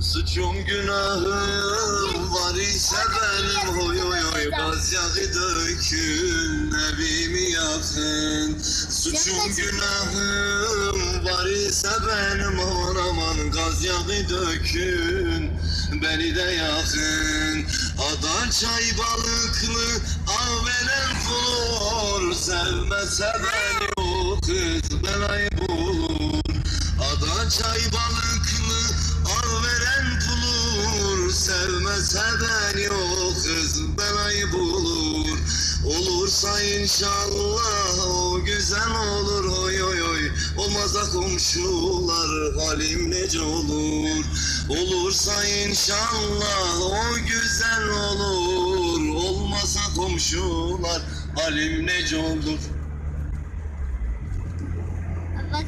Suçum günahım var ise benim Hoy hoy hoy gaz yağı dökün Evimi yakın. Suçum günahım var ise benim Aman aman gaz yağı dökün Beni de yakın. Ada çay balıklı Av veren bulur Sevmese beni o kız belayı bulur. Ada çay balıklı seven yok kız belayı bulur. Olursa inşallah o güzel olur. Oy oy oy. Olmazsa komşular halim nece olur. Olursa inşallah o güzel olur. Olmasa komşular halim nece olur. Bak